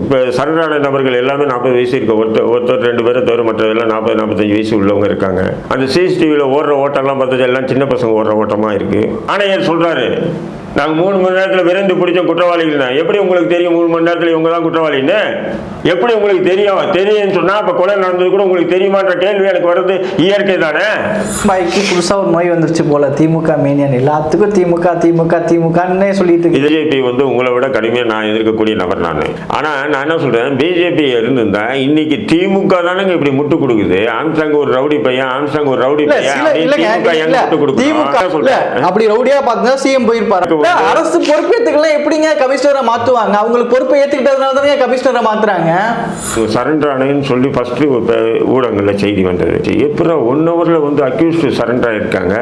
இப்போ சரணான நபர்கள் எல்லாமே நாற்பது வயசு இருக்கு. ஒருத்தர் ஒருத்தர் ரெண்டு பேரும் தவிர மற்றதெல்லாம் நாற்பது நாற்பத்தஞ்சு வயசு உள்ளவங்க இருக்காங்க. அந்த சிசிடிவியில் ஓடுற ஓட்டம்லாம் பார்த்தது எல்லாம் சின்ன பசங்க ஓடுற ஓட்டமாக இருக்கு. ஆணையர் சொல்கிறாரு நாங்கள் மூணு மணி நேரத்தில் விரைந்து பிடிச்ச குற்றவாளிகள்னா. எப்படி உங்களுக்கு தெரியும் மூணு மணி நேரத்தில் இவங்க தான் குற்றவாளின்னு? எப்படி உங்களுக்கு தெரியும்? தெரியும்னு சொன்னால் இப்போ கொலை நடந்தது கூட உங்களுக்கு தெரியுமான்ற கேள்வி எனக்கு வர்றது இயற்கை தானே? பாய்க்கு புதுசா ஒரு நோய் வந்துருச்சு போல. திமுக மேனியன். எல்லாத்துக்கும் திமுக திமுக திமுகன்னே சொல்லிட்டு. பிஜேபி வந்து உங்களை விட கடுமையாக நான் எதிர்க்கக்கூடிய நபர் நான். ஆனால் நான் என்ன சொல்கிறேன் பிஜேபி இருந்திருந்தா இன்னைக்கு திமுக தானங்க இப்படி முட்டு கொடுக்குது. ஆம்சாங் ஒரு ரவுடி பையன் ஆம்சாங் ஒரு ரவுடி பையன். திமுக. அப்படி ரவுடியா பார்த்தா சிஎம் போயிருப்பாரு. இல்ல, அரசு பொறுப்பேத்துக்கலாம் எப்படிங்க கமிஷனரை மாத்துவாங்க? அவங்களுக்கு பொறுப்பை ஏத்துக்கிட்டதுனால தானே கமிஷனரை மாத்துறாங்க? சரண்டர் ஆனேன்னு சொல்லி ஃபஸ்ட்டு ஊடகங்களில் செய்தி வந்தது. எப்போ ஒன் ஹவரில் வந்து அக்யூஸ்டு சரண்டர் ஆயிருக்காங்க?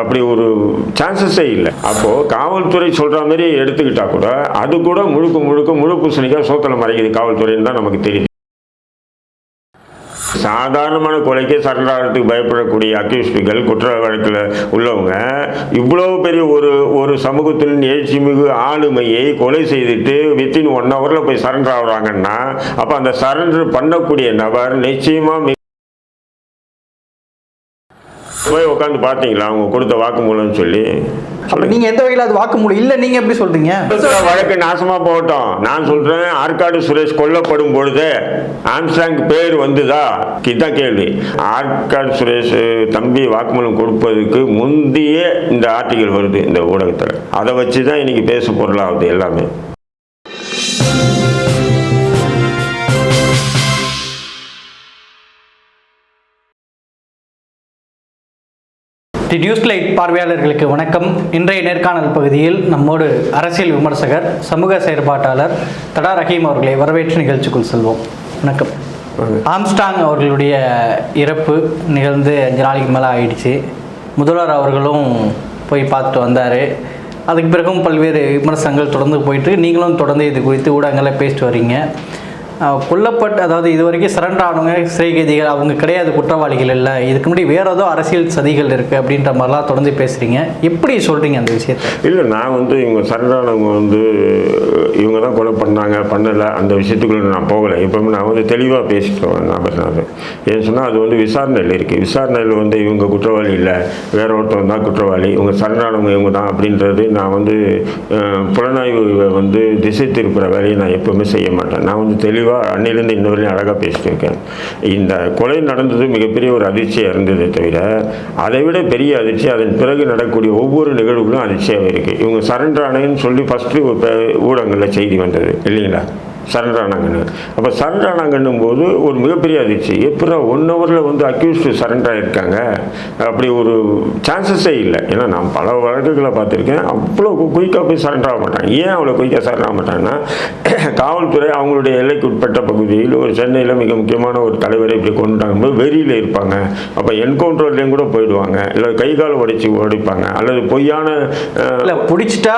அப்படி ஒரு சான்சஸே இல்லை. அப்போது காவல்துறை சொல்கிற மாதிரி எடுத்துக்கிட்டா கூட அது கூட முழுக்க முழுக்க முழு பூசணிக்காக சோத்தலை மறைக்குது காவல்துறைன்னு தான் நமக்கு தெரியுது. சாதாரணமான கொலைக்கே சரண்டர் பயப்படக்கூடிய அக்யூஸ்டுகள் குற்ற வழக்கில் உள்ளவங்க இவ்வளவு பெரிய ஒரு ஒரு சமூகத்தின் எழுச்சிமிகு ஆளுமையை கொலை செய்துட்டு வித்தின் ஒன் ஹவரில் போய் சரண்டர் ஆகுறாங்கன்னா அப்போ அந்த சரண்டர் பண்ணக்கூடிய நபர் நிச்சயமாக போய் உட்காந்து பார்த்தீங்களா? அவங்க கொடுத்த வாக்குமூலம்னு சொல்லி. அப்ப நீங்க எந்த வகையில அது வாக்கு முடியும் இல்ல நீங்க எப்படி சொல்றீங்க? இருக்கிற வழக்கு நாசமா போகட்டும். நான் சொல்றேன் ஆற்காடு சுரேஷ் கொல்லப்படும் பொழுது ஆம்ஸ்டாங் பேர் வந்துதா? இதுதான் கேள்வி. ஆற்காடு சுரேஷ் தம்பி வாக்குமூலம் கொடுப்பதுக்கு முந்தைய இந்த ஆர்டிகல் வருது இந்த ஊடகத்தில். அதை வச்சு தான் இன்னைக்கு பேசு பொருளாகுது எல்லாமே. தி நியூஸ் லைட் பார்வையாளர்களுக்கு வணக்கம். இன்றைய நேர்காணல் பகுதியில் நம்மோடு அரசியல் விமர்சகர் சமூக செயற்பாட்டாளர் தடா ரஹீம் அவர்களை வரவேற்று நிகழ்ச்சிக்குள் செல்வோம். வணக்கம். ஆம்ஸ்டாங் அவர்களுடைய இறப்பு நிகழ்ந்து அஞ்சு நாளைக்கு மேலே ஆயிடுச்சு. முதல்வர் அவர்களும் போய் பார்த்துட்டு வந்தார். அதுக்கு பிறகும் பல்வேறு விமர்சனங்கள் தொடர்ந்து போயிட்டு நீங்களும் தொடர்ந்து இது குறித்து ஊடகங்களில் பேசிட்டு வர்றீங்க அஹ் கொல்லப்பட்ட அதாவது இது வரைக்கும் சரண்டர் ஆனவங்க சிறைகைதிகள் அவங்க கிடையாது குற்றவாளிகள் இல்லை. இதுக்கு முன்னாடி வேற ஏதோ அரசியல் சதிகள் இருக்குது அப்படின்ற மாதிரிலாம் தொடர்ந்து பேசுகிறீங்க எப்படி சொல்கிறீங்க அந்த விஷயத்தை? இல்லை நான் வந்து இவங்க சரணானவங்க வந்து இவங்க தான் கொலை பண்ணாங்க பண்ணலை அந்த விஷயத்துக்குள்ள நான் போகலை. இப்போ நான் வந்து தெளிவாக பேசிட்டு வரேன் நான் பேசினது ஏன்னு சொன்னால் அது வந்து விசாரணையில் இருக்குது விசாரணையில் வந்து இவங்க குற்றவாளி இல்லை. வேற ஒருத்தவங்க தான் குற்றவாளி. இவங்க சரணானவங்க இவங்க தான் அப்படின்றது நான் வந்து புலனாய்வு வந்து திசை திருப்புற வேலையை நான் எப்போவுமே செய்ய மாட்டேன். நான் வந்து தெளிவாக அன்னிலிருந்து இன்ன வரையும் அழகாக பேசிட்டு இருக்கேன். இந்த கொலை நடந்தது மிகப்பெரிய ஒரு அதிர்ச்சியாக இருந்ததை தவிர அதை விட பெரிய அதிர்ச்சி அதன் பிறகு நடக்கக்கூடிய ஒவ்வொரு நிகழ்வுகளும் அதிர்ச்சியாக இருக்குது இவங்க சரண்டர் ஆனேன்னு சொல்லி ஃபஸ்ட்டு ஊடகங்களில் செய்தி வந்தது. இல்லைங்களா? சரண்டரானாங்கன்னு அப்போ சரண்டரானாங்கன்னும் போது ஒரு மிகப்பெரிய அதிர்ச்சி. எப்போ ஒன் ஹவரில் வந்து அக்யூஸ்டு சரண்டர் ஆகியிருக்காங்க அப்படி ஒரு சான்சஸே இல்லை. ஏன்னா நான் பல வழக்குகளை பார்த்துருக்கேன். அவ்வளோ குயிக்காக போய் சரண்டர் ஆக மாட்டாங்க. ஏன் அவ்வளோ குயிக்காக சரண்டர் ஆக மாட்டாங்கன்னா காவல்துறை அவங்களுடைய எல்லைக்கு உட்பட்ட பகுதியில் ஒரு சென்னையில் மிக முக்கியமான ஒரு தலைவரை இப்படி கொண்டுட்டாங்க வெறியில் இருப்பாங்க. அப்போ என்கவுண்டர்லேயும் கூட போயிடுவாங்க. இல்லை கை கால் உடைச்சி உடைப்பாங்க. அல்லது பொய்யான இல்லை பிடிச்சிட்டா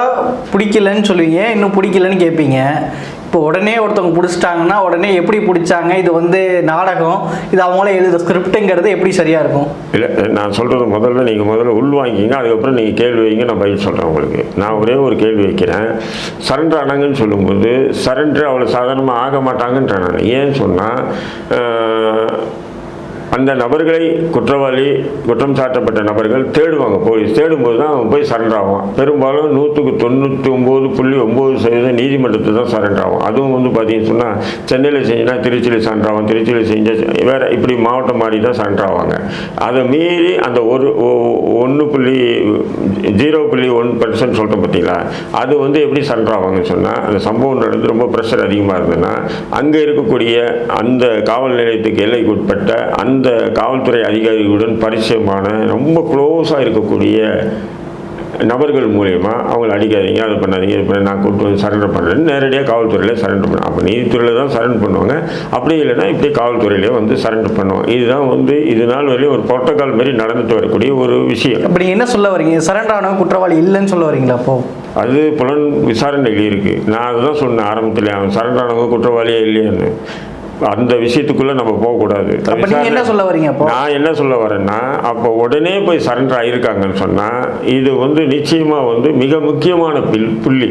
பிடிக்கலன்னு சொல்லுவீங்க. இன்னும் பிடிக்கலன்னு கேட்பீங்க இப்போ உடனே ஒருத்தவங்க பிடிச்சிட்டாங்கன்னா உடனே எப்படி பிடிச்சாங்க இது வந்து நாடகம் இது அவங்களே எழுத ஸ்கிரிப்டுங்கிறது எப்படி சரியாக இருக்கும்? இல்லை நான் சொல்கிறது முதல்ல நீங்கள் முதல்ல உள்வாங்கிங்க அதுக்கப்புறம் நீங்கள் கேள்வி வைங்க நான் பதில் சொல்கிறேன் உங்களுக்கு. நான் ஒரே ஒரு கேள்வி வைக்கிறேன். சரண்டர் ஆனாங்கன்னு சொல்லும்போது சரண்டர் அவ்வளோ சாதாரணமாக ஆக மாட்டாங்கன்ற நான். ஏன்னு சொன்னால் அந்த நபர்களை குற்றவாளி குற்றம் சாட்டப்பட்ட நபர்கள் தேடுவாங்க. போலீஸ் தேடும்போது தான் அவன் போய் சரண்டர் ஆவான். பெரும்பாலும் நூற்றுக்கு தொண்ணூற்றி ஒம்பது புள்ளி ஒம்பது சதவீதம் நீதிமன்றத்தில் தான் சரண்டர் ஆகும் அதுவும் வந்து பார்த்தீங்கன்னு சொன்னால் சென்னையில் செஞ்சுனா திருச்சியில் சரண்டர் ஆகும் திருச்சியில் செஞ்சால் வேறு இப்படி மாவட்டம் மாறி தான் சரண்டர் ஆவாங்க. அதை மீறி அந்த ஒரு ஒன்று புள்ளி ஜீரோ புள்ளி ஒன் பர்சன்ட் சொல்லிட்டோம் பார்த்தீங்களா? அது வந்து எப்படி சரண்டர் சொன்னால் அந்த சம்பவம் நடந்து ரொம்ப ப்ரெஷர் அதிகமாக இருந்ததுன்னா அங்கே இருக்கக்கூடிய அந்த காவல் நிலையத்துக்கு எல்லைக்கு உட்பட்ட அந்த காவல்துறை அதிகாரிகளுடன் பரிச்சயமான ரொம்ப க்ளோஸாக இருக்கக்கூடிய நபர்கள் மூலயமா அவங்கள அடிக்காதீங்க அதை பண்ணாதீங்க இது பண்ண நான் கூப்பிட்டு வந்து சரண்டர் பண்ணுறேன்னு நேரடியாக காவல்துறையில் சரண்டர் பண்ணுவேன் அப்போ நீதித்துறையில் தான் சரண்டர் பண்ணுவாங்க. அப்படி இல்லைன்னா இப்படி காவல்துறையிலே வந்து சரண்டர் பண்ணுவோம் இதுதான் வந்து இது நாள் வரையும் ஒரு புரோட்டோகால் மாதிரி நடந்துட்டு வரக்கூடிய ஒரு விஷயம். அப்போ நீங்கள் என்ன சொல்ல வரீங்க? சரண்டர் ஆனவங்க குற்றவாளி இல்லைன்னு சொல்ல வரீங்களா அப்போ? அது புலன் விசாரணையில் இருக்குது நான் அதுதான் சொன்னேன் ஆரம்பத்தில் அவன் சரண்டர் ஆனவங்க குற்றவாளியே இல்லையான்னு. அந்த விஷயத்துக்குள்ளே நம்ம போகக்கூடாது. என்ன சொல்ல வரீங்க அப்போ? நான் என்ன சொல்ல வரேன்னா அப்போ உடனே போய் சரண்டர் ஆகியிருக்காங்கன்னு சொன்னால் இது வந்து நிச்சயமாக வந்து மிக முக்கியமான பில் புள்ளி.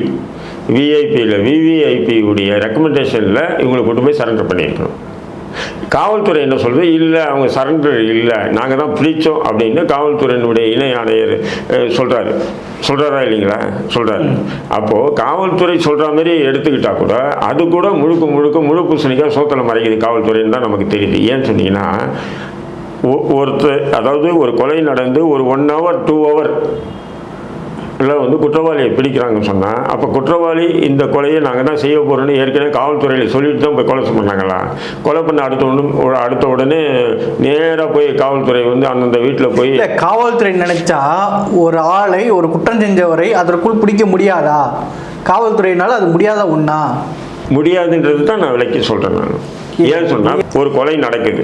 விஐபியில் விவிஐபி உடைய ரெக்கமெண்டேஷனில் இவங்களை கொண்டு போய் சரண்டர் பண்ணியிருக்கணும். காவல்துறை என்ன சொல்வது இல்லை அவங்க சரண்டர் இல்லை. நாங்கள் தான் பிடிச்சோம் அப்படின்னு காவல்துறையினுடைய இணை ஆணையர் சொல்கிறாரு சொல்கிறாரா இல்லைங்களா? சொல்கிறாரு அப்போது காவல்துறை சொல்கிற மாதிரி எடுத்துக்கிட்டால் கூட அது கூட முழுக்க முழுக்க முழு பூசணிக்காக சோத்தலை மறைக்குது காவல்துறைன்னு தான் நமக்கு தெரியுது. ஏன்னு சொன்னீங்கன்னா ஒ- ஒருத்தர் அதாவது ஒரு கொலை நடந்து ஒரு ஒன் ஹவர் டூ ஹவர் இல்லை வந்து குற்றவாளியை பிடிக்கிறாங்கன்னு சொன்னால் அப்போ குற்றவாளி இந்த கொலையை நாங்கள் தான் செய்ய போகிறோன்னு ஏற்கனவே காவல்துறையில் சொல்லிட்டு தான் போய் கொலை பண்ணாங்களா? கொலை பண்ண அடுத்த உடனே அடுத்த உடனே நேராக போய் காவல்துறை வந்து அந்தந்த வீட்டில் போய் காவல்துறை நினைச்சா ஒரு ஆளை ஒரு குற்றம் செஞ்சவரை அதற்குள் பிடிக்க முடியாதா? காவல்துறையினால அது முடியாத ஒண்ணா? முடியாதுன்றது தான் நான் விளக்கி சொல்கிறேன் நான். ஏன் சொன்னால் ஒரு கொலை நடக்குது.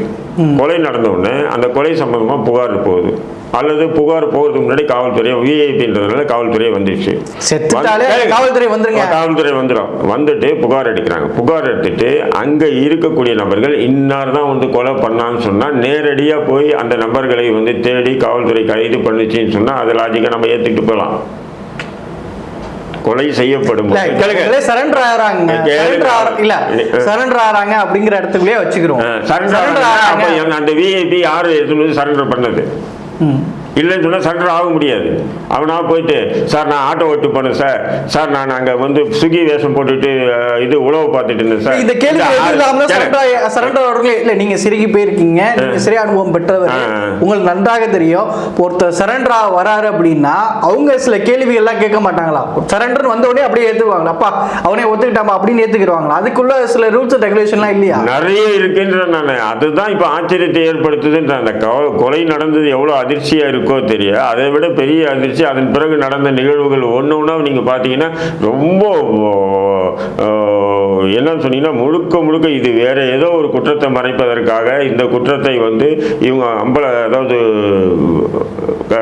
கொலை நடந்த உடனே அந்த கொலை சம்பந்தமாக புகார் போகுது. அல்லது புகார் போகிறதுக்கு முன்னாடி காவல்துறை விஐபின்றதுனால காவல்துறை வந்துடுச்சு செத்துட்டாலே வந்து- காவல்துறை வந்துருங்க. காவல்துறை வந்துடும் வந்துட்டு புகார் எடுக்கிறாங்க. புகார் எடுத்துட்டு அங்கே இருக்கக்கூடிய நபர்கள் இன்னார் தான் வந்து கொலை பண்ணான்னு சொன்னால் நேரடியாக போய் அந்த நபர்களை வந்து தேடி காவல்துறை கைது பண்ணுச்சுன்னு சொன்னால் அதை லாஜிக்காக நம்ம ஏற்றுக்கிட்டு போகலாம். கொலை செய்யப்படும். சரண்டர் ஆறாங்க இல்ல சரண்டர் ஆறாங்க அப்படிங்கிற இடத்துக்குள்ளே வச்சுக்கிறோம். சரண்டர் அந்த விஐபி யார் சரண்டர் பண்ணது? 嗯。இல்லைன்னு சொன்னால் சரண்டர் ஆக முடியாது. அவனா போயிட்டு சார் நான் ஆட்டோ ஓட்டு போனேன் சார். சார் நான் அங்கே வந்து ஸ்விக்கி வேஷம் போட்டுட்டு இது உழவு பார்த்துட்டு இருந்தேன் சார். இந்த கேள்வி. சரண்டர் ஆகிறவங்களே இல்ல நீங்க சிறுகி போயிருக்கீங்க. நீங்க சிறை அனுபவம் பெற்றவர். உங்களுக்கு நன்றாக தெரியும். ஒருத்தர் சரண்டரா வராரு அப்படின்னா அவங்க சில கேள்விகள் எல்லாம் கேட்க மாட்டாங்களா? சரண்டர் வந்த உடனே அப்படியே ஏத்துக்குவாங்களா? அப்பா அவனே ஒத்துக்கிட்டாமா அப்படின்னு ஏத்துக்கிடுவாங்களா அதுக்குள்ள சில ரூல்ஸ் ரெகுலேஷன்லாம் இல்லையா? நிறைய இருக்குன்ற நான். அதுதான் இப்போ ஆச்சரியத்தை ஏற்படுத்துதுன்ற அந்த கொலை நடந்தது எவ்வளோ அதிர்ச்சியாக இருக்கோ தெரிய அதை விட பெரிய அதிர்ச்சி அதன் பிறகு நடந்த நிகழ்வுகள் ஒன்று ஒன்றா நீங்கள் பார்த்தீங்கன்னா ரொம்ப என்னன்னு சொன்னீங்கன்னா முழுக்க முழுக்க இது வேற ஏதோ ஒரு குற்றத்தை மறைப்பதற்காக இந்த குற்றத்தை வந்து இவங்க அம்பல அதாவது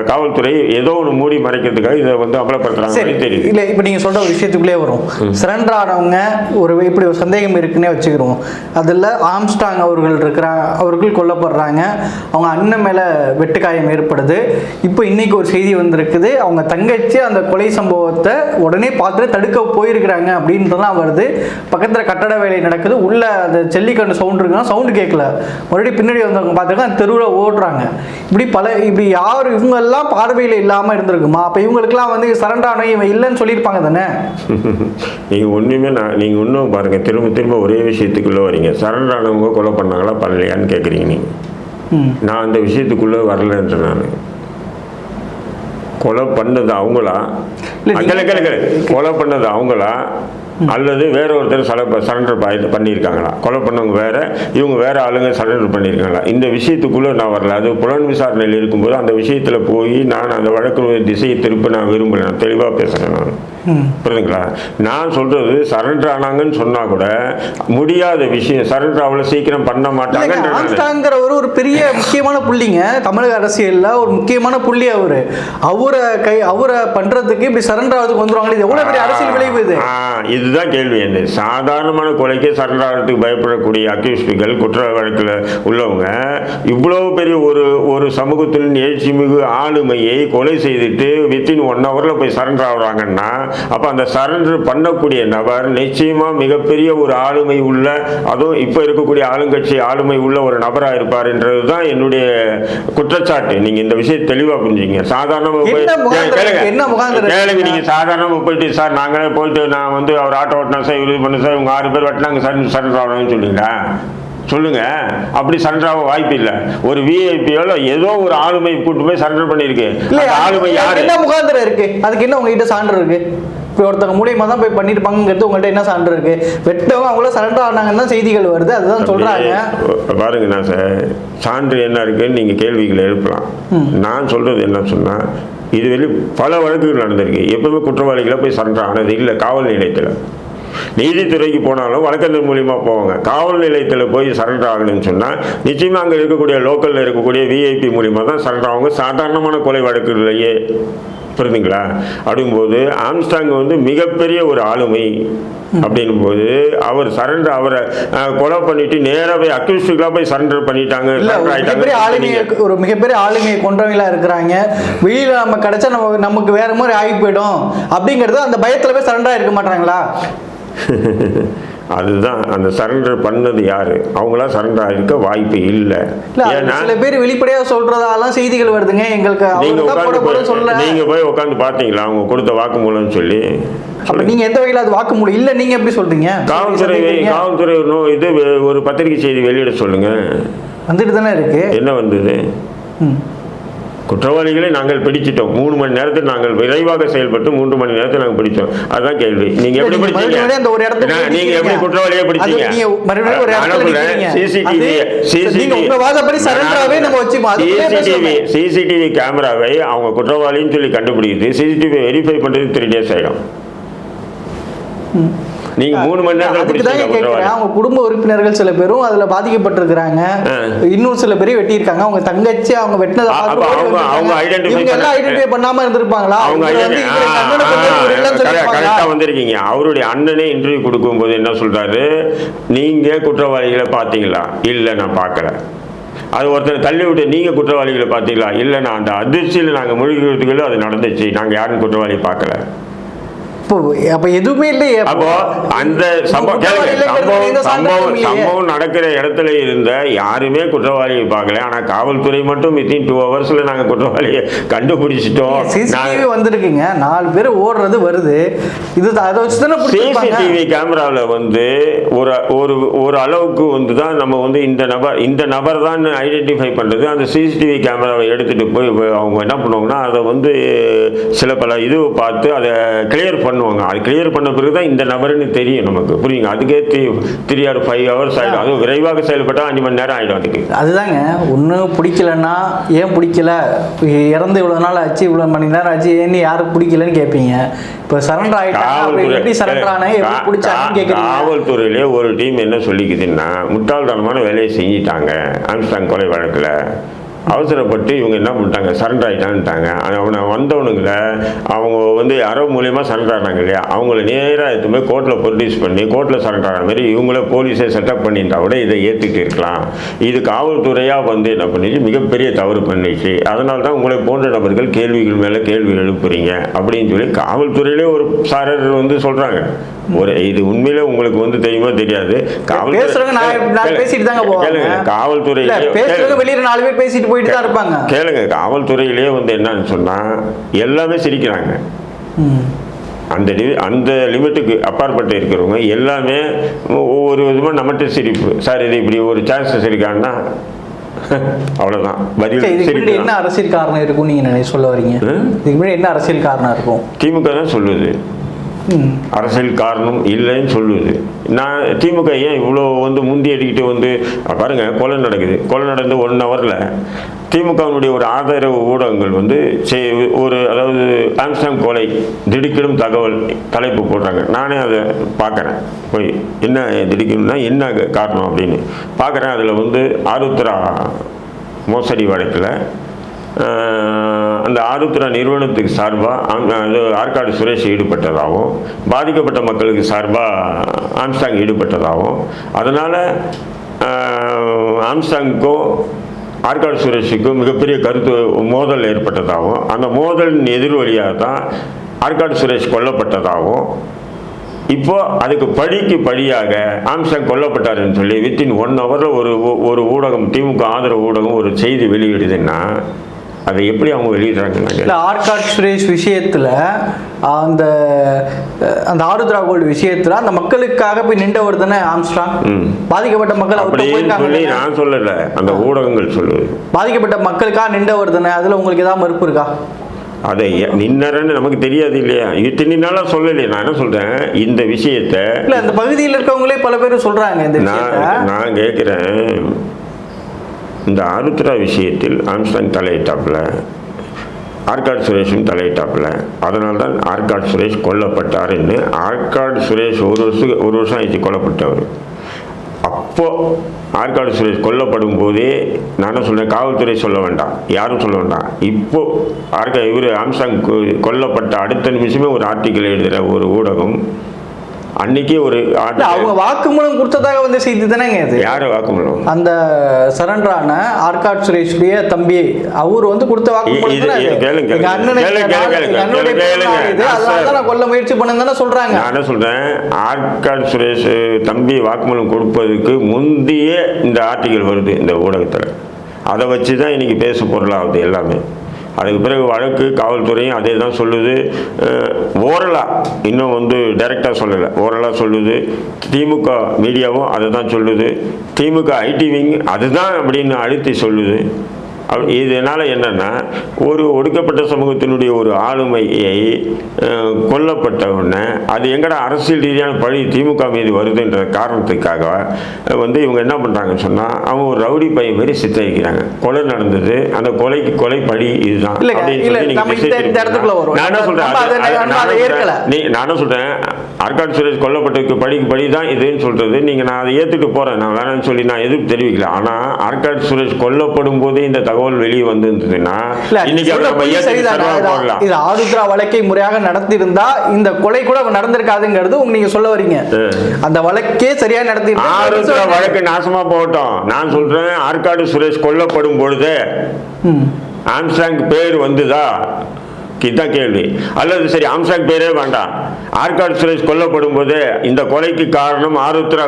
காவல்துறை ஏதோ ஒன்று மூடி மறைக்கிறதுக்காக இதை வந்து அம்பலப்படுத்துறாங்க தெரியுது. இல்ல இப்ப நீங்க சொல்ற ஒரு விஷயத்துக்குள்ளே வரும். சரண்டர் ஆனவங்க ஒரு இப்படி ஒரு சந்தேகம் இருக்குன்னே வச்சுக்கிறோம். அதுல ஆம்ஸ்டாங் அவர்கள் இருக்கிறாங்க அவர்கள் கொல்லப்படுறாங்க. அவங்க அண்ணன் மேல வெட்டுக்காயம் ஏற்படுது. இப்போ இன்னைக்கு ஒரு செய்தி வந்திருக்குது. அவங்க தங்கச்சி அந்த கொலை சம்பவத்தை உடனே பார்த்துட்டு தடுக்க போயிருக்கிறாங்க அப்படின்றதெல்லாம் வருது. பக்கத்துல கட்டட வேலை நடக்குது. உள்ள அந்த ஜல்லிக்கட்டு சவுண்ட் இருக்குன்னா சவுண்டு கேட்கல. மறுபடியும் பின்னாடி வந்தவங்க பார்த்துருக்கா தெருவில் ஓடுறாங்க. இப்படி பல இப்படி யார் இவங்க எல்லாம் பார்வையில் இல்லாமல் இருந்திருக்குமா? அப்போ இவங்களுக்குலாம் வந்து சரண்டானோ இவன் இல்லைன்னு சொல்லியிருப்பாங்க தானே? நீங்கள் ஒன்றுமே நான் நீங்கள் இன்னும் பாருங்கள் திரும்ப திரும்ப ஒரே விஷயத்துக்குள்ளே வரீங்க. சரண்டரானவங்க கொலை பண்ணாங்களா பண்ணலையான்னு கேட்குறீங்க நீங்கள் நான் அந்த விஷயத்துக்குள்ளே வரலன்ற நான். கொலை பண்ணது அவங்களா? இல்ல, நீங்க- கேளு கேளு கேளு. கொலை பண்ணது அவங்களா? அல்லது வேற ஒருத்தர் சல சரண்டர் பண்ணியிருக்காங்களா? கொலை பண்ணவங்க வேற இவங்க வேற ஆளுங்க சரண்டர் பண்ணியிருக்காங்களா? இந்த விஷயத்துக்குள்ளே நான் வரல. அது புலன் விசாரணையில் இருக்கும்போது அந்த விஷயத்தில் போய் நான் அந்த வழக்கு திசையை திருப்ப நான் விரும்பல. நான் தெளிவாக பேசுகிறேன் நான். புரியுதுங்களா? நான் சொல்றது சரண்டர் ஆனாங்கன்னு சொன்னா கூட முடியாத விஷயம் சரண்டர் அவ்வளோ சீக்கிரம் பண்ண நான் ஆம்ஸ்டாங்கிறவர் ஒரு பெரிய முக்கியமான புள்ளிங்க. தமிழக அரசியல்ல ஒரு முக்கியமான புள்ளி அவரு. அவரை கை அவரை பண்றதுக்கு இப்படி சரண்டர் ஆகிறதுக்கு வந்துருவாங்களே இது எவ்வளவு பெரிய அரசியல் விளைவு இது? இதுதான் கேள்வி என்ன சாதாரணமான கொலைக்கே சரண்டர் ஆகிறதுக்கு பயப்படக்கூடிய அக்யூஸ்டுகள் குற்ற வழக்கில் உள்ளவங்க இவ்வளவு பெரிய ஒரு ஒரு சமூகத்தின் எழுச்சி மிகு ஆளுமையை கொலை செய்துட்டு வித்தின் ஒன் ஹவரில் போய் சரண்டர் ஆகுறாங்கன்னா அப்போ அந்த சரண்டர் பண்ணக்கூடிய நபர் நிச்சயமாக மிகப்பெரிய ஒரு ஆளுமை உள்ள அதுவும் இப்போ இருக்கக்கூடிய ஆளுங்கட்சி ஆளுமை உள்ள ஒரு நபராக இருப்பார்ன்றது தான் என்னுடைய குற்றச்சாட்டு நீங்கள் இந்த விஷயம் தெளிவாக புரிஞ்சுங்க சாதாரணமாக கேளுங்க. இருக்கு? என்ன முகாந்திரம் கேளுங்க இருக்கு? நீங்க சாதாரணமாக போயிட்டு சார் நாங்களே போயிட்டு நான் வந்து அவர் ஆட்டோ ஓட்டினா சார் இது பண்ண சார் இவங்க ஆறு பேர் வெட்டினாங்க சார் சரண்டர் ஆகணும்னு சொல்லுங்களா சொல்லுங்க. அப்படி ஆக வாய்ப்பு இல்லை. ஒரு விஐபியோட ஏதோ ஒரு ஆளுமை கூட்டு போய் இல்ல அந்த ஆளுமை யாரு? என்ன முகாந்திரம் இருக்கு? அதுக்கு என்ன உங்ககிட்ட சான்று இருக்கு? இப்போ ஒருத்தவங்க மூலியமா தான் போய் பண்ணிருப்பாங்கிறது உங்கள்கிட்ட என்ன சான்று இருக்கு? வெட்டவங்க அவங்கள சரண்டர் ஆனாங்கன்னு தான் செய்திகள் வருது. அதுதான் சொல்றாங்க. பாருங்க நான் சார் சான்று என்ன இருக்குன்னு நீங்க கேள்விகளை எழுப்பலாம். நான் சொல்றது என்ன சொன்னா இதுவரை பல வழக்குகள் நடந்திருக்கு. எப்பவுமே குற்றவாளிகளை போய் சரண்டர் ஆனது இல்லை காவல் நிலையத்தில். நீதித்துறைக்கு போனாலும் வழக்கறிஞர் மூலியமா போவாங்க. காவல் நிலையத்தில் போய் சரண்டர் ஆகணும்னு சொன்னால் நிச்சயமாக அங்கே இருக்கக்கூடிய லோக்கலில் இருக்கக்கூடிய விஐபி மூலியமா தான் சரண்டர் ஆகுங்க சாதாரணமான கொலை வழக்குகளையே புரியுதுங்களா அப்படிங்கும்போது ஆம்ஸ்டாங் வந்து மிகப்பெரிய ஒரு ஆளுமை அப்படின்னும் போது அவர் சரண்டர் அவரை கொலை பண்ணிட்டு நேராக போய் அக்யூஸ்டுக்கெலாம் போய் சரண்டர் பண்ணிட்டாங்க மிகப்பெரிய ஆளுமையை ஒரு மிகப்பெரிய ஆளுமையை கொண்டவங்களா இருக்கிறாங்க. வெளியில நம்ம கிடைச்சா நம்ம நமக்கு வேற மாதிரி ஆகி போயிடும். அப்படிங்கிறது அந்த பயத்துல போய் சரண்டா இருக்க மாட்டாங்களா? அதுதான் அந்த சரண்டர் பண்ணது யாரு? அவங்களா சரண்டர் ஆகிருக்க வாய்ப்பு இல்லை. சில பேர் வெளிப்படையா சொல்றதாலாம் செய்திகள் வருதுங்க. எங்களுக்கு நீங்க உட்காந்து நீங்க போய் உட்காந்து பார்த்தீங்களா? அவங்க கொடுத்த வாக்குமூலம்னு சொல்லி. நீங்க எந்த வகையில அது வாக்கு முடியும் இல்ல நீங்க எப்படி சொல்றீங்க? காவல்துறை. காவல்துறை இது ஒரு பத்திரிகை செய்தி வெளியிட சொல்லுங்க. வந்துட்டு தானே இருக்கு. என்ன வந்தது. குற்றவாளிகளை நாங்கள் பிடிச்சிட்டோம். மூணு மணி நேரத்தில் நாங்கள் விரைவாக செயல்பட்டு மூன்று மணி நேரத்தில் நாங்கள் பிடிச்சோம் அதுதான் கேள்வி. நீங்க எப்படி பிடிச்சீங்க? நீங்க எப்படி. குற்றவாளியை பிடிச்சீங்க. சிசிடிவி கேமராவை அவங்க குற்றவாளின்னு சொல்லி கண்டுபிடிக்குது. சிசிடிவி வெரிஃபை பண்றது த்ரீ டேஸ் ஆயிடும். நீங்க மூணு மணி நேரத்தில் அதுக்கு தான் கேட்கிறேன் அவங்க குடும்ப உறுப்பினர்கள் சில பேரும் அதுல பாதிக்கப்பட்டிருக்கிறாங்க. இன்னும் சில பேரையும் வெட்டியிருக்காங்க. அவங்க தங்கச்சி அவங்க வெட்டினதை அவங்க- அவங்க எல்லாம் ஐடென்டிஃபை பண்ணாம இருந்திருப்பாங்களா? அவங்க இவங்க வந்து ஐடென்டி- இவரை ஆ, கண்ணனை ஆ, கொண்டு இவரை இல்லைன்னு கரெக்ட்- சொல்லியிருப்பாங்களா? கரெக்டா வந்திருக்கீங்க. அவருடைய அண்ணனே இன்டர்வியூ கொடுக்கும்போது என்ன சொல்றாரு? நீங்க குற்றவாளிகளை பார்த்தீங்களா? இல்ல நான் பார்க்கல. அது ஒருத்தர் தள்ளி விட்டு நீங்க குற்றவாளிகளை பார்த்தீங்களா? இல்ல நான் அந்த அதிர்ச்சியில் நாங்க மூழ்கிறதுக்குள்ள அது நடந்துச்சு. நாங்க யாரும் குற்றவாளி பார்க்கல. இப்போ அப்ப எதுவுமே இல்லையே அப்போ. அந்த சம்பவம் சம்பவம் சம்பவம் நடக்கிற இடத்துல இருந்த யாருமே குற்றவாளியை பார்க்கல. ஆனா காவல்துறை மட்டும் வித்தின் டூ ஹவர்ஸ்ல நாங்க குற்றவாளியை கண்டுபிடிச்சிட்டோம். சிசிடிவி வந்திருக்குங்க. நாலு பேர் ஓடுறது வருது. இது அதை வச்சு தானே சிசிடிவி கேமராவில் வந்து ஒரு ஒரு ஒரு அளவுக்கு வந்து தான் நம்ம வந்து இந்த நபர் இந்த நபர் தான் ஐடென்டிஃபை பண்ணுறது அந்த சிசிடிவி கேமராவை எடுத்துகிட்டு போய் அவங்க என்ன பண்ணுவாங்கன்னா அதை வந்து சில பல இது பார்த்து அதை கிளியர் பண்ணுவாங்க. அது கிளியர் பண்ண பிறகு தான் இந்த நபர்னு தெரியும் நமக்கு. புரியுங்க? அதுக்கே three three or five hours ஆகிடும் அதுவும் விரைவாக செயல்பட்டால் அஞ்சு மணி நேரம் ஆகிடும் அதுக்கு. அதுதாங்க. ஒன்று பிடிக்கலன்னா ஏன் பிடிக்கல? இறந்து இவ்வளோ நாள் ஆச்சு இவ்வளோ மணி நேரம் ஆச்சு ஏன்னு யாருக்கு பிடிக்கலன்னு கேட்பீங்க இப்போ சரண்டர் ஆகிட்டாங்க சரண்டர் ஆனாங்க எப்படி பிடிச்சாங்கன்னு கேட்குறீங்க காவல்துறையிலே ஒரு டீம் என்ன சொல்லிக்குதுன்னா முட்டாள்தனமான வேலையை செஞ்சிட்டாங்க. ஆம்ஸ்டாங் கொலை வழக்கில். அவசரப்பட்டு இவங்க என்ன பண்ணிட்டாங்க? சரண்டர் ஆகிட்டான்ட்டாங்க அவனை வந்தவனுங்கள அவங்க வந்து யாரோ மூலியமாக சரண்டர் ஆனாங்க இல்லையா? அவங்கள நேராக எடுத்துமே கோர்ட்டில் ப்ரொடியூஸ் பண்ணி கோர்ட்டில் சரண்டர் ஆன மாதிரி இவங்கள போலீஸே செட்டப் பண்ணியிருந்தா கூட இதை ஏற்றுக்கிட்டு இருக்கலாம். இது காவல்துறையாக வந்து என்ன பண்ணிச்சு? மிகப்பெரிய தவறு பண்ணிச்சு. அதனால தான் உங்களை போன்ற நபர்கள் கேள்விகள் மேலே கேள்வி எழுப்புறீங்க அப்படின்னு சொல்லி காவல்துறையிலே ஒரு சாரர் வந்து சொல்கிறாங்க ஒரு இது உண்மையிலே உங்களுக்கு வந்து தெரியுமா? தெரியாது. காவல்துறை பேசுறவங்க வெளியில நாலு பேர் பேசிட்டு போயிட்டு தான் இருப்பாங்க கேளுங்க காவல்துறையிலே வந்து என்னன்னு சொன்னா எல்லாமே சிரிக்கிறாங்க. அந்த லி அந்த லிமிட்டுக்கு அப்பாற்பட்டு இருக்கிறவங்க எல்லாமே ஒவ்வொரு விதமாக நம்மகிட்ட சிரிப்பு சார் இது இப்படி ஒரு சான்சஸ் இருக்கான்னா அவ்வளோதான் பதில் சரி, என்ன. அரசியல் காரணம் இருக்கும் நீங்க நினை சொல்ல வரீங்க? இதுக்கு முன்னாடி என்ன அரசியல் காரணம் இருக்கும் திமுக தான் சொல்லுது. அரசியல் காரணம் இல்லைன்னு சொல்லுது. நான் திமுக ஏன் இவ்வளோ வந்து முந்தி அடிக்கிட்டு வந்து பாருங்க கொலை நடக்குது. கொலை நடந்து ஒன் ஹவரில் திமுகவினுடைய ஒரு ஆதரவு ஊடகங்கள் வந்து செ- ஒரு அதாவது ஆம்ஸ்டாங் கொலை திடுக்கிடும் தகவல் தலைப்பு போடுறாங்க. நானே அதை பார்க்குறேன். போய் என்ன திடுக்கிடும்னா என்ன காரணம் அப்படின்னு. பார்க்குறேன் அதில் வந்து ஆருத்ரா மோசடி வழக்கில் அந்த ஆருத்ரா நிறுவனத்துக்கு சார்பாக ஆற்காடு சுரேஷ் ஈடுபட்டதாகவும் பாதிக்கப்பட்ட மக்களுக்கு சார்பாக ஆம்ஸ்டாங் ஈடுபட்டதாகவும் அதனால் ஆம்ஸ்டாங்குக்கும் ஆற்காடு சுரேஷுக்கும் மிகப்பெரிய கருத்து மோதல் ஏற்பட்டதாகவும் அந்த மோதலின் எதிர்வழியாக தான் ஆற்காடு சுரேஷ் கொல்லப்பட்டதாகவும் இப்போ அதுக்கு படிக்கு படியாக ஆம்சாங் கொல்லப்பட்டாருன்னு சொல்லி வித்தின் ஒன் ஹவரில் ஒரு ஒரு ஊடகம் திமுக ஆதரவு ஊடகம் ஒரு செய்தி வெளியிடுதுன்னா அதை எப்படி அவங்க வெளியிடுறாங்க இல்ல ஆர்காட் சுரேஷ் விஷயத்துல அந்த அந்த ஆருத்ரா கோல்டு விஷயத்துல அந்த மக்களுக்காக போய் நின்றவர் தானே ஆம்ஸ்ட்ராங். பாதிக்கப்பட்ட மக்கள் போயிருக்காங்க நான் சொல்லலை அந்த ஊடகங்கள் சொல்லுது. பாதிக்கப்பட்ட மக்களுக்காக நின்றவர் தானே அதுல உங்களுக்கு ஏதாவது மறுப்பு இருக்கா? அதை நின்னரன்னு நமக்கு தெரியாது இல்லையா? இத்தனை நாளாக சொல்லலையே நான் என்ன சொல்கிறேன் இந்த விஷயத்தை இல்ல அந்த பகுதியில் இருக்கவங்களே பல பேர் சொல்றாங்க இந்த நான் கேட்குறேன் இந்த ஆருத்ரா விஷயத்தில் ஆம்ஸ்டாங் தலையிட்டாப்புல ஆர்காட் சுரேஷும் தலையிட்டாப்புல. அதனால் தான் ஆர்காட் சுரேஷ் கொல்லப்பட்டாருன்னு ஆர்காட் சுரேஷ் ஒரு வருஷத்துக்கு ஒரு வருஷம் ஆயிடுச்சு கொல்லப்பட்டவர். அப்போ ஆற்காடு சுரேஷ் கொல்லப்படும் போதே நான் சொல்கிறேன் காவல்துறை சொல்ல வேண்டாம். யாரும் சொல்ல வேண்டாம். இப்போது ஆர்கா இவர் ஆம்சாங் கொல்லப்பட்ட அடுத்த நிமிஷமே ஒரு ஆர்டிக்கல் எழுதுகிற ஒரு ஊடகம் அன்னைக்கே ஒரு அவங்க வாக்குமூலம் கொடுத்ததாக வந்து செய்தி தானேங்க இது யார் வாக்குமூலம்? அந்த சரண்டரான ஆர்காட் சுரேஷுடைய தம்பி அவர் வந்து கொடுத்த வாக்குமூலம் அது? கொல்ல முயற்சி தானே சொல்றாங்க. நான் சொல்றேன்? ஆற்காடு சுரேஷ் தம்பி வாக்குமூலம் கொடுப்பதுக்கு முந்தைய இந்த ஆர்டிக்கல் வருது இந்த ஊடகத்தில். அதை வச்சு தான் இன்னைக்கு பேசு பொருளாகுது எல்லாமே. அதுக்கு பிறகு வழக்கு காவல்துறையும் அதே தான் சொல்லுது ஓரலாக இன்னும் வந்து டைரெக்டாக சொல்லலை. ஓரலாக சொல்லுது. திமுக மீடியாவும் அதை தான் சொல்லுது. திமுக ஐடி விங் அதுதான் அப்படின்னு அழுத்தி சொல்லுது. இதனால் என்னன்னா ஒரு ஒடுக்கப்பட்ட சமூகத்தினுடைய ஒரு ஆளுமையை கொல்லப்பட்ட உடனே அது எங்கடா அரசியல் ரீதியான பழி திமுக மீது வருதுன்ற காரணத்துக்காக வந்து இவங்க என்ன பண்ணுறாங்கன்னு சொன்னால் அவங்க ஒரு ரவுடி பையன் மாதிரி சித்தரிக்கிறாங்க. கொலை நடந்தது அந்த கொலைக்கு கொலை பழி இதுதான் இல்லைங்க, அப்படின்னு இல்ல, சொல்லி நீங்க நம்ம திசை இந்த- இந்த இடத்துக்குள்ள திருப்புறீங்க. வருவோம். நான் என்ன சொல்றேன்? நம்ம அதை- அது- அது- நம்ம நான் அதை என்ன ஏற்கல. சொல்றேன், நீ நான் என்ன சொல்றேன்? ஆற்காடு சுரேஷ் கொல்லப்பட்டதுக்கு படிக்கு படி தான் இதுன்னு சொல்றது. நீங்க நான் அதை ஏத்துட்டு போறேன். நான் வேணாம்னு சொல்லி நான் எதிர்ப்பு தெரிவிக்கல. ஆனா ஆற்காடு சுரேஷ் கொல்லப்படும் போதே இந்த தகவல் வெளியே வந்திருந்ததுன்னா இன்னைக்கு இது- ஆருத்ரா வழக்கை முறையாக நடத்தியிருந்தா இந்த கொலை கூட நடந்திருக்காதுங்கிறது நீங்க சொல்ல வரீங்க. அந்த வழக்கே சரியா நடத்தியிருந்தா ஆருத்ரா வழக்கு நாசமா போகட்டும் நான் சொல்றேன் ஆற்காடு சுரேஷ் கொல்லப்படும் பொழுது. ஆம்சாங் பேர் வந்துதா? இதுதான் கேள்வி. அல்லது சரி ஆம்சாங் பேரே வேண்டாம். ஆற்காடு சுரேஷ் கொல்லப்படும் போது இந்த கொலைக்கு காரணம் ஆருத்ரா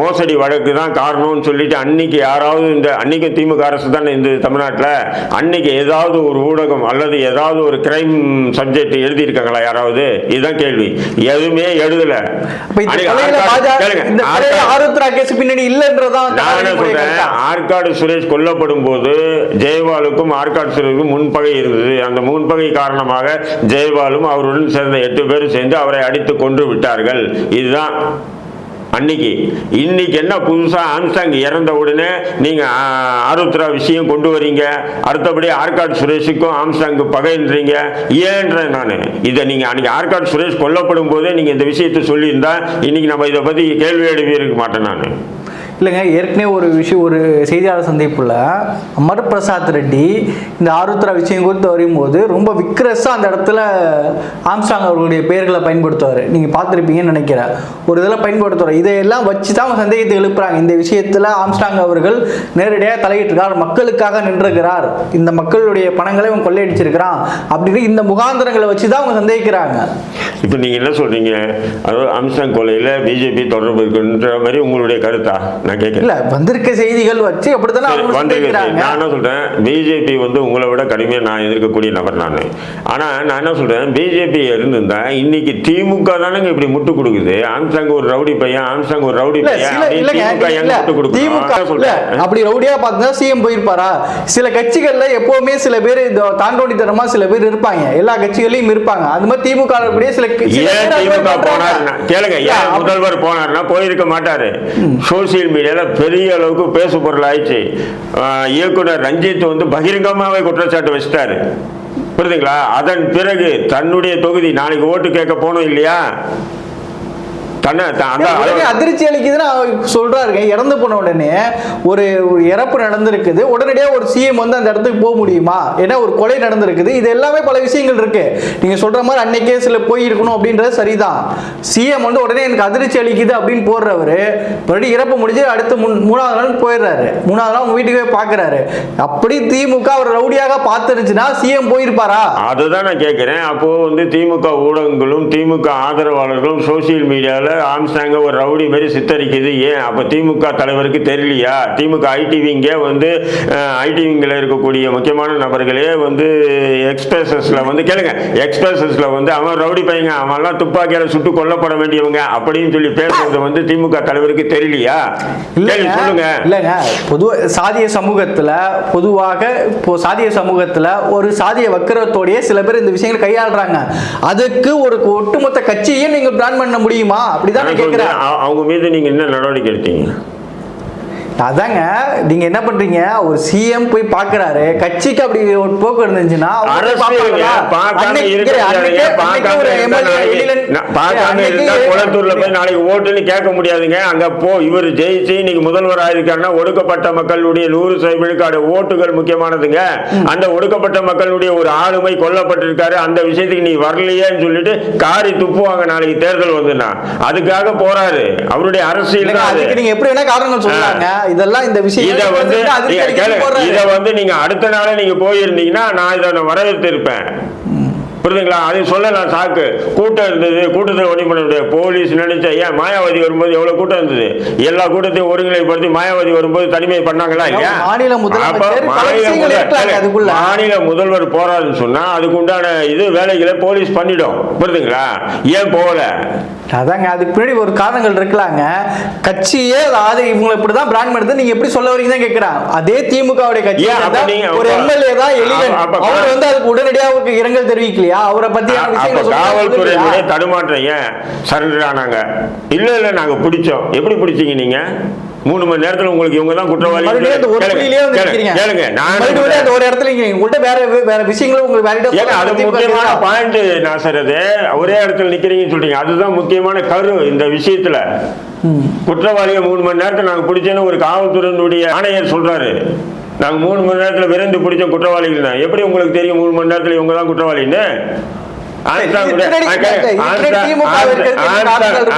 மோசடி வழக்கு தான் காரணம்னு சொல்லிட்டு அன்னைக்கு யாராவது இந்த அன்னைக்கு திமுக அரசு தானே இந்த தமிழ்நாட்டில்? அன்னைக்கு ஏதாவது ஒரு ஊடகம் அல்லது ஏதாவது ஒரு கிரைம் சப்ஜெக்ட் எழுதியிருக்காங்களா யாராவது? இதுதான் கேள்வி. எதுவுமே எழுதல? ஆற்காடு சுரேஷ் கொல்லப்படும் போது ஜெயபாலுக்கும் ஆற்காடு சுரேஷுக்கும் முன்பகை இருந்தது. அந்த முன்பகை காரணமாக ஜெயபாலும் அவருடன் சேர்ந்த எட்டு பேரும் சேர்ந்து அவரை அடித்து கொன்று விட்டார்கள். இதுதான் அன்னைக்கு. இன்னைக்கு என்ன புதுசா ஆம்ஸ்டாங் இறந்த உடனே நீங்க ஆருத்ரா விஷயம் கொண்டு வரீங்க. அடுத்தபடி ஆர்காட் சுரேஷுக்கும் ஆம்ஸ்டாங் பகைன்றீங்க. ஏன்றேன் நான்? இதை நீங்க அன்னைக்கு ஆர்காட் சுரேஷ் கொல்லப்படும் போதே நீங்க இந்த விஷயத்தை சொல்லியிருந்தா இன்னைக்கு நம்ம இதை பத்தி கேள்வி எழுப்பியிருக்க மாட்டேன் நான். இல்லைங்க ஏற்கனவே ஒரு விஷயம் ஒரு செய்தியாளர் சந்திப்பில் அமர் பிரசாத் ரெட்டி இந்த ஆருத்ரா விஷயம் குறித்து வரும்போது ரொம்ப விக்ரஸாக அந்த இடத்துல ஆம்ஸ்டாங் அவர்களுடைய பெயர்களை பயன்படுத்துவார். நீங்கள் பார்த்துருப்பீங்கன்னு நினைக்கிறேன். ஒரு இதில் பயன்படுத்துவார். இதையெல்லாம் வச்சு தான் அவங்க சந்தேகத்தை எழுப்புறாங்க. இந்த விஷயத்தில் ஆம்ஸ்டாங் அவர்கள் நேரடியாக தலையிட்டிருக்கார் மக்களுக்காக நின்றுகிறார் இந்த மக்களுடைய பணங்களை அவன் கொள்ளையடிச்சிருக்கிறான் அப்படின்னு இந்த முகாந்திரங்களை வச்சு தான் அவங்க சந்தேகிக்கிறாங்க. இப்போ நீங்கள் என்ன சொல்கிறீங்க அதாவது ஆம்ஸ்டாங் கொலையில் பிஜேபி தொடர்பு இருக்குன்ற மாதிரி உங்களுடைய கருத்தா? நான் கேட்குறேன். இல்ல வந்திருக்க செய்திகள் வச்சு அப்படித்தானே சந்தேகிக்கிறாங்க நான் என்ன சொல்றேன்? பிஜேபி வந்து உங்களை விட கடுமையாக நான் எதிர்க்கக்கூடிய நபர் நான். ஆனா நான் என்ன சொல்றேன்? பிஜேபி இருந்திருந்தா இன்னைக்கு திமுக தானங்க இப்படி முட்டு கொடுக்குது. ஆம்சாங் ஒரு ரவுடி பையன் ஆம்சாங் ஒரு ரவுடி அப்படி ரவுடியா பார்த்தா சிஎம் போயிருப்பாரா? சில கட்சிகள்ல எப்பவுமே சில பேர் இந்த தாண்டோடித்தனமா சில பேர் இருப்பாங்க. எல்லா கட்சிகளையும் இருப்பாங்க. அந்த மாதிரி திமுக கூடிய சில அது திமுக பண்றாங்க. கேளுங்க முதல்வர் போனாருன்னா போயிருக்க மாட்டாரு. சோசியல் மீடியாவில் பெரிய அளவுக்கு பேசு பொருள் ஆயிடுச்சு இயக்குனர் ரஞ்சித் வந்து பகிரங்கமாகவே குற்றச்சாட்டு வச்சிட்டாரு. புரியுதுங்களா? அதன் பிறகு தன்னுடைய தொகுதி நாளைக்கு ஓட்டு கேட்க போனோம் இல்லையா? தன்னை அதிர்ச்சி அளிக்குதுன்னு சொல்றாருங்க. இறந்து போன உடனே ஒரு ஒரு இறப்பு நடந்திருக்குது. உடனடியா ஒரு சிஎம் வந்து அந்த இடத்துக்கு போக முடியுமா? ஏன்னா ஒரு கொலை நடந்திருக்குது. இது எல்லாமே பல விஷயங்கள் இருக்கு. நீங்க சொல்ற மாதிரி அன்னைக்கே சில போயிருக்கணும் அப்படின்றது சரிதான். சிஎம் வந்து உடனே எனக்கு அதிர்ச்சி அளிக்குது அப்படின்னு போடுறவரு மறுபடியும் இறப்பு முடிஞ்சு அடுத்து முன் மூணாவது நாள் போயிடுறாரு. மூணாவது நாள் உங்க வீட்டுக்கு போய் பாக்குறாரு. அப்படி திமுக அவர் ரவுடியாக பார்த்துருச்சுன்னா சிஎம் போயிருப்பாரா? அதுதான் நான் கேட்கிறேன் அப்போ வந்து திமுக ஊடகங்களும் திமுக ஆதரவாளர்களும் சோசியல் மீடியாவில் ஆம்ஸ்டாங்க ஒரு ரவுடி மாதிரி சித்தரிக்குது. ஏன்? அப்போ திமுக தலைவருக்கு தெரியலையா? திமுக ஐடிவிங்கே வந்து ஐடிவிங்கில் இருக்கக்கூடிய முக்கியமான நபர்களே வந்து எக்ஸ்பிரஸஸில் வந்து கேளுங்க. எக்ஸ்பிரஸஸில் வந்து அவன் ரவுடி பையங்க அவன்லாம் துப்பாக்கியால் சுட்டு கொல்லப்பட வேண்டியவங்க அப்படின்னு சொல்லி பேசுறது வந்து திமுக தலைவருக்கு தெரியலையா? கேள்வி சொல்லுங்க. இல்லைங்க. பொதுவாக சாதிய சமூகத்துல பொதுவாக இப்போ சாதிய சமூகத்துல ஒரு சாதிய வக்கரத்தோடைய சில பேர் இந்த விஷயங்களை கையாளுறாங்க. அதுக்கு ஒரு ஒட்டுமொத்த கட்சியை நீங்க பிளான் பண்ண முடியுமா? அப்படிதான் கேட்கிறேன் அவங்க மீது நீங்க என்ன நடவடிக்கை எடுத்தீங்க? அதாங்க நீங்க என்ன பண்றீங்க? ஒரு சிஎம் போய் பாக்குறாரு கட்சிக்கு அப்படி ஒரு போக்கு இருந்துச்சுன்னா குளத்தூர்ல போய் நாளைக்கு ஓட்டுன்னு கேட்க முடியாதுங்க. அங்க போ இவர் ஜெயிச்சு இன்னைக்கு முதல்வர் ஆயிருக்காருன்னா ஒடுக்கப்பட்ட மக்களுடைய நூறு சதவீத விழுக்காடு ஓட்டுகள் முக்கியமானதுங்க. அந்த ஒடுக்கப்பட்ட மக்களுடைய ஒரு ஆளுமை கொல்லப்பட்டிருக்காரு. அந்த விஷயத்துக்கு நீ வரலையேன்னு சொல்லிட்டு காரி துப்புவாங்க நாளைக்கு தேர்தல் வந்துன்னா. அதுக்காக போறாரு. அவருடைய அரசியல் நீங்க எப்படி வேணா காரணங்கள் சொல்லலாங்க. இதெல்லாம் இந்த விஷயம் இத வந்து. இத வந்து நீங்க அடுத்த நாளே நீங்க போயிருந்தீங்கன்னா நான் இதை வரவேற்று இருப்பேன் புரியுதுங்களா? அது சொல்லலாம் சாக்கு. கூட்டம் இருந்தது. கூட்டத்தில் ஒன்றும் பண்ண முடியாது. போலீஸ் நினைச்சா ஏன் மாயாவதி வரும்போது எவ்வளவு கூட்டம் இருந்தது? எல்லா கூட்டத்தையும் ஒருங்கிணைப்படுத்தி மாயாவதி வரும்போது தனிமை பண்ணாங்களா இல்லையா? மாநில பல மாநில முதல்வர் போறாருன்னு சொன்னா அதுக்கு உண்டான இது வேலைகளை போலீஸ் பண்ணிடும். புரியுதுங்களா? ஏன் போகல? அதாங்க அதுக்கு பின்னாடி ஒரு காரணங்கள் இருக்கலாங்க. கட்சியே அதாவது இவங்களை இப்படிதான் பிராண்ட் பண்ணுறது நீங்க எப்படி சொல்ல வரீங்க தான் கேட்கிறேன் அதே திமுகவுடைய கட்சி ஒரு எம்எல்ஏ தான் அப்ப- அவர் வந்து அதுக்கு உடனடியாக அவருக்கு இரங்கல் தெரிவிக்கலையா? அவரை பத்தி அப்ப காவல்துறையினுடைய தடுமாற்றம் ஏன்? சரண்டர் ஆனாங்க இல்ல இல்ல நாங்க பிடிச்சோம். எப்படி பிடிச்சீங்க நீங்க? மூணு மணி நேரத்துல உங்களுக்கு இவங்க தான் குற்றவாளி கேளுங்க, நான் ஒரு இடத்துல. உங்கள்ட்ட வேற வேற விஷயங்களும் உங்களுக்கு ஏங்க அது முக்கியமான பாயிண்ட் நான் சொல்றது ஒரே இடத்துல நிக்கிறீங்கன்னு சொல்றீங்க. அதுதான் முக்கியமான கரு இந்த விஷயத்துல. குற்றவாளியை மூணு மணி நேரத்துல நாங்க பிடிச்சேன்னு ஒரு காவல்துறையினுடைய ஆணையர் சொல்றாரு. நாங்க மூணு மணி நேரத்துல விரைந்து பிடிச்ச குற்றவாளிகள் தான் எப்படி உங்களுக்கு தெரியும் மூணு மணி நேரத்துல இவங்க தான் குற்றவாளின்னு?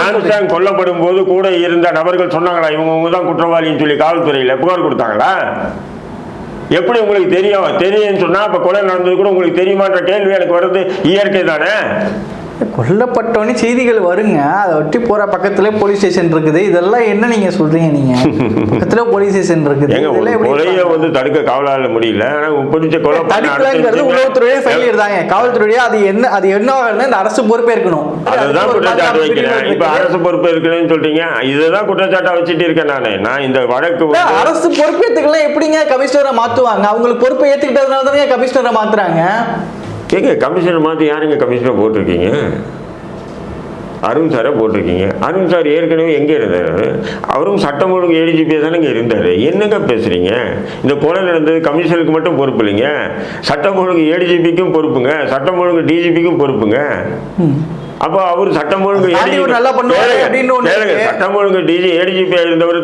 ஆம்ஸ்ட்ராங் கொல்லப்படும் போது கூட இருந்த நபர்கள் சொன்னாங்களா இவங்க தான் குற்றவாளின்னு சொல்லி காவல்துறையில புகார் கொடுத்தாங்களா? எப்படி உங்களுக்கு தெரியும்? தெரியும்னு சொன்னா அப்ப கொலை நடந்தது கூட உங்களுக்கு தெரியுமான்ற கேள்வி எனக்கு வருது. இயற்கை தானே? கொல்லப்பட்டவனே செய்திகள் வருங்க. அதை ஒட்டி போற பக்கத்துல போலீஸ் ஸ்டேஷன் இருக்குது. இதெல்லாம் என்ன நீங்க சொல்றீங்க நீங்க? பக்கத்துல போலீஸ் ஸ்டேஷன் இருக்குது. கொலையை? வந்து தடுக்க காவலால முடியல. பிடிச்ச கொலை தடுக்கலங்கிறது உளவுத்துறையே ஃபெயிலியர் தாங்க காவல்துறையே அது என்ன அது என்ன இந்த அரசு பொறுப்பேற்கணும் அதுதான் குற்றச்சாட்டு வைக்கிறேன். இப்ப. அரசு பொறுப்பு இருக்குன்னு சொல்றீங்க. இதுதான் குற்றச்சாட்டா வச்சுட்டு இருக்கேன் நானு. நான் இந்த வழக்கு அரசு பொறுப்பேற்றுக்கலாம் எப்படிங்க கமிஷனரை மாத்துவாங்க? அவங்களுக்கு பொறுப்பை ஏத்துக்கிட்டதுனால தானே கமிஷனரை மாத்துறாங்க? ஏங்க கமிஷனை மாற்றி யாருங்க கமிஷனை போட்டிருக்கீங்க? அருண் சாரை போட்டிருக்கீங்க. அருண் சார் ஏற்கனவே எங்கே இருந்தார்? அவரும் சட்டம் ஒழுங்கு ஏடிஜிபியாக தானேங்க இருந்தார். என்னங்க பேசுகிறீங்க இந்த கொலை நடந்தது கமிஷனுக்கு மட்டும் பொறுப்பு இல்லைங்க. சட்டம் ஒழுங்கு ஏடிஜிபிக்கும் பொறுப்புங்க. சட்டம் ஒழுங்கு டிஜிபிக்கும் பொறுப்புங்க. அப்போ அவர் சட்டம் ஒழுங்கு. சட்டம் ஒழுங்கு டிஜி ஏடிஜிபி இருந்தவர்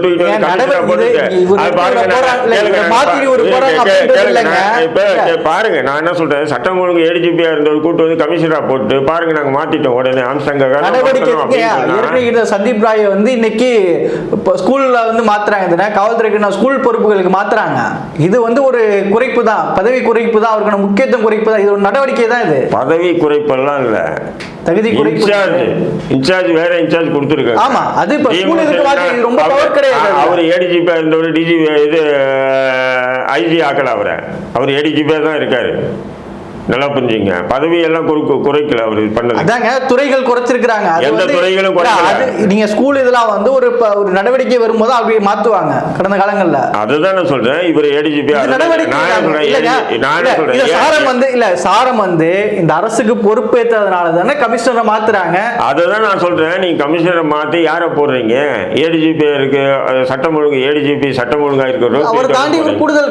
பாருங்க. நான் என்ன சொல்றேன்? சட்டம் ஒழுங்கு ஏடிஜிபியா இருந்தவர் கூட்டு வந்து கமிஷனரா போட்டு பாருங்க நாங்க மாத்திட்டோம். உடனே இந்த சந்தீப் ராயை வந்து இன்னைக்கு ஸ்கூல்ல வந்து மாத்துறாங்க. காவல்துறைக்கு நான் ஸ்கூல் பொறுப்புகளுக்கு மாத்துறாங்க. இது வந்து ஒரு குறைப்பு தான். பதவி குறைப்பு தான். அவருக்கான முக்கியத்துவம் குறைப்பு தான். இது ஒரு நடவடிக்கை தான் இது. பதவி குறைப்பெல்லாம் இல்ல. தகுதி குறைப்பு இன்சார்ஜ் இன்சார்ஜ் வேற இன்சார்ஜ் கொடுத்துருக்காங்க. ஆமா, அது இப்ப இதுக்கு ரொம்ப கிடையாது. அவர் இருந்தவர் டிஜி இது ஐஜி ஆக்கல அவரை. அவர் ஏடிஜிபியா தான் இருக்காரு. நல்லா புரிஞ்சுங்க. பதவியெல்லாம் குறுக்கு குறைக்கல அவர் பண்ணது. அதாங்க துறைகள் குறைச்சிருக்கிறாங்க. எந்த துறைகளும் குறைக்கல. நீங்க ஸ்கூல் இதெல்லாம் வந்து ஒரு ஒரு நடவடிக்கை வரும்போது அப்படி மாத்துவாங்க கடந்த காலங்கள்ல. அதுதான் நான் சொல்றேன். இவர் ஏடிஜிபி நடவடிக்கை சாரம் வந்து இல்ல சாரம் வந்து இந்த அரசுக்கு பொறுப்பேற்றதுனால தானே கமிஷனரை மாத்துறாங்க. அதுதான் நான் சொல்றேன். நீங்க கமிஷனரை மாத்தி யாரை போடுறீங்க? ஏடிஜிபி இருக்கு சட்டம் ஒழுங்கு ஏடிஜிபி சட்டம் ஒழுங்கா இருக்கிறோம் அவர் தாண்டி ஒரு கூடுதல்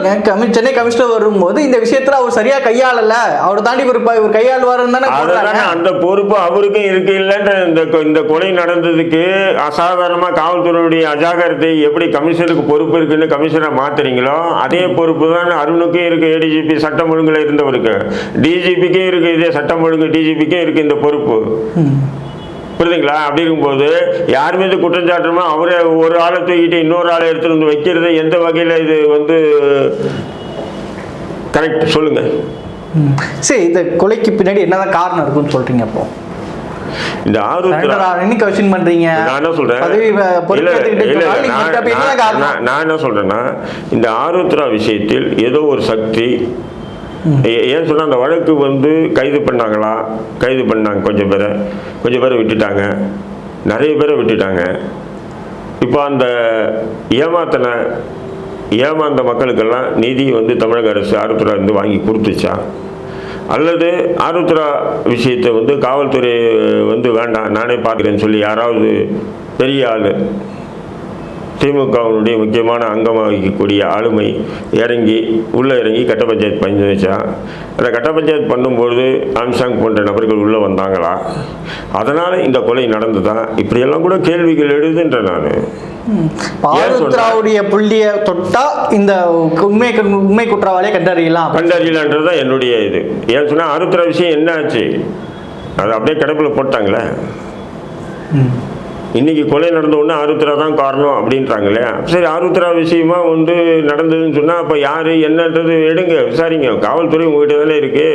சென்னை கமிஷனர் வரும்போது இந்த விஷயத்துல அவர் சரியா கையாளல. அவர் தாண்டி ஒரு ஒரு கையாளுவாருன்னு தானே. அந்த பொறுப்பு அவருக்கும் இருக்கு இல்லைன்ற இந்த இந்த கொலை நடந்ததுக்கு அசாதாரணமா காவல்துறையுடைய அஜாகிரதை எப்படி கமிஷனருக்கு பொறுப்பு இருக்குன்னு கமிஷனரை மாத்துறீங்களோ அதே பொறுப்பு தான் அருணுக்கும் இருக்கு ஏடிஜிபி சட்டம் ஒழுங்குல இருந்தவருக்கு. டிஜிபிக்கும் இருக்கு இதே சட்டம் ஒழுங்கு டிஜிபிக்கும் இருக்கு இந்த பொறுப்பு. புரியுதுங்களா? அப்படி இருக்கும்போது யார் மீது குற்றம் சாட்டுமோ அவரே ஒரு ஆளை தூக்கிட்டு இன்னொரு ஆளை எடுத்துட்டு வந்து வைக்கிறது எந்த வகையில் இது வந்து கரெக்ட் சொல்லுங்க. ம். சரி இந்த கொலைக்கு பின்னாடி என்னதான் காரணம் இருக்குன்னு சொல்றீங்க அப்போ? இந்த ஆனி கொஸ்டின் பண்றீங்க? நான் என்ன சொல்றேன்? நான்- என்ன சொல்றேன்னா இந்த ஆருத்ரா விஷயத்தில் ஏதோ ஒரு சக்தி ஏன் சொன்னா அந்த வழக்கு வந்து கைது பண்ணாங்களா? கைது பண்ணாங்க கொஞ்சம் பேரை. கொஞ்சம் பேரை விட்டுட்டாங்க. நிறைய பேரை விட்டுட்டாங்க. இப்போ அந்த ஏமாத்தின ஏமாந்த மக்களுக்கெல்லாம் நிதி வந்து தமிழக அரசு ஆருத்ரா இருந்து வாங்கி கொடுத்துச்சா? அல்லது ஆருத்ரா விஷயத்தை வந்து காவல்துறை வந்து வேண்டாம் நானே பார்க்குறேன்னு சொல்லி யாராவது பெரிய ஆள் திமுகவினுடைய முக்கியமான அங்கமாக வகிக்கக்கூடிய ஆளுமை இறங்கி உள்ளே இறங்கி கட்ட பஞ்சாயத்து பண்ணி வச்சா அந்த கட்ட பஞ்சாயத்து பண்ணும்பொழுது ஆம்சாங் போன்ற நபர்கள் உள்ளே வந்தாங்களா? அதனால் இந்த கொலை நடந்ததா? இப்படியெல்லாம் கூட கேள்விகள் எழுதுன்ற நான். ஆருத்ராவுடைய புள்ளிய தொட்டா இந்த உண்மை உண்மை குற்றவாளியை கண்டறியலாம். கண்டறியலான்றது தான் என்னுடைய இது. ஏன் சொன்னால் அறுத்துற விஷயம் என்ன ஆச்சு அது அப்படியே கிடப்பில் போட்டாங்களே. இன்றைக்கி இன்னைக்கு கொலை நடந்த உடனே ஆருத்ரா தான் காரணம் அப்படின்றாங்களே. சரி ஆருத்ரா விஷயமா வந்து நடந்ததுன்னு சொன்னால் அப்போ யார் என்னன்றது எடுங்க விசாரிங்க. காவல்துறை உங்ககிட்ட தானே இருக்கு.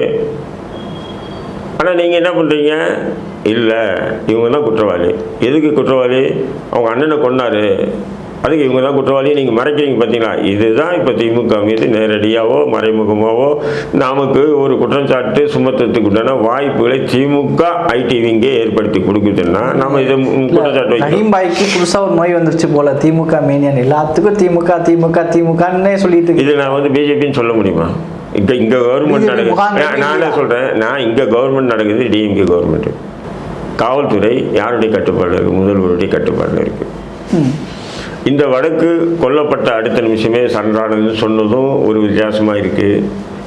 ஆனால் நீங்கள் என்ன பண்ணுறீங்க இல்லை இவங்க தான் குற்றவாளி. எதுக்கு குற்றவாளி? அவங்க அண்ணனை கொண்டாரு அதுக்கு இவங்க தான் குற்றவாளி நீங்கள் மறைக்கிறீங்க பார்த்தீங்களா இதுதான் இப்போ திமுக மீது நேரடியாவோ மறைமுகமாவோ நமக்கு ஒரு குற்றச்சாட்டு சுமத்துறதுக்கு உண்டான வாய்ப்புகளை திமுக ஐடிவிங்கே ஏற்படுத்தி கொடுக்குதுன்னா நம்ம இதை குற்றச்சாட்டு வைக்கிறோம். ரஹீம் பாய்க்கு புதுசா ஒரு நோய் வந்துருச்சு போல திமுக மேனியன். எல்லாத்துக்கும் திமுக திமுக திமுகன்னே சொல்லிட்டு. இது நான் வந்து பிஜேபின்னு சொல்ல முடியுமா? இப்போ இங்கே கவர்மெண்ட் நடக்குது. நான் என்ன? சொல்கிறேன் நான் இங்கே கவர்மெண்ட் நடக்குது டிஎம்கே கவர்மெண்ட் காவல்துறை யாருடைய கட்டுப்பாடு இருக்குது முதல்வருடைய கட்டுப்பாடில் இருக்குது. இந்த வழக்கு கொல்லப்பட்ட அடுத்த நிமிஷமே சன்றானதுன்னு சொன்னதும் ஒரு வித்தியாசமாக இருக்குது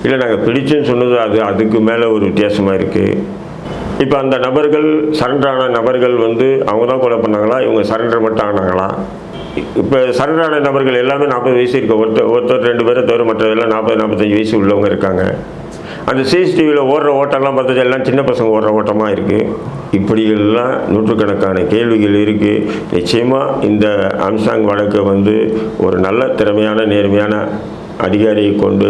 இல்லை நாங்கள் பிடிச்சுன்னு சொன்னதும் அது அதுக்கு மேலே ஒரு வித்தியாசமாக இருக்குது இப்போ அந்த நபர்கள் சரண்டரான நபர்கள் வந்து அவங்க தான் கொலை பண்ணாங்களா? இவங்க சரண்டர் மட்டும் ஆனாங்களா? இப்போ சரண்டரான நபர்கள் எல்லாமே நாற்பது வயசு இருக்க. ஒருத்தர் ஒருத்தர் ரெண்டு பேரை தவிர மற்றதெல்லாம் நாற்பது நாற்பத்தஞ்சு வயசு உள்ளவங்க இருக்காங்க. அந்த சிசிடிவியில் ஓடுற ஓட்டம்லாம் பார்த்தா எல்லாம் சின்ன பசங்க ஓடுற ஓட்டமாக இருக்குது இப்படியெல்லாம் நூற்றுக்கணக்கான கேள்விகள் இருக்குது நிச்சயமாக இந்த அம்சாங் வழக்கை வந்து ஒரு நல்ல திறமையான நேர்மையான அதிகாரியை கொண்டு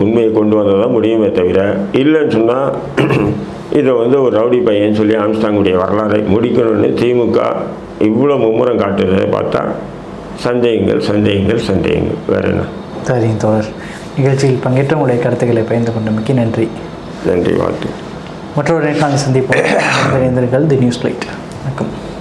உண்மையை கொண்டு வந்தால் தான் முடியுமே தவிர இல்லைன்னு சொன்னால் இதை வந்து ஒரு ரவுடி பையன் சொல்லி ஆம்ஸ்டாங்குடைய வரலாறை முடிக்கணும்னு திமுக இவ்வளோ மும்முரம் காட்டுறதை பார்த்தா சந்தேகங்கள் சந்தேகங்கள் சந்தேகங்கள். வேறு என்ன? சரிங்க தோழர். நிகழ்ச்சியில் பங்கேற்ற உங்களுடைய கருத்துக்களை பகிர்ந்து கொண்டு மிக்க நன்றி. நன்றி வாழ்த்து. மற்றொரு நேர்காணல் சந்திப்போம். இணைந்திருங்கள் தி நியூஸ் லைட் வணக்கம்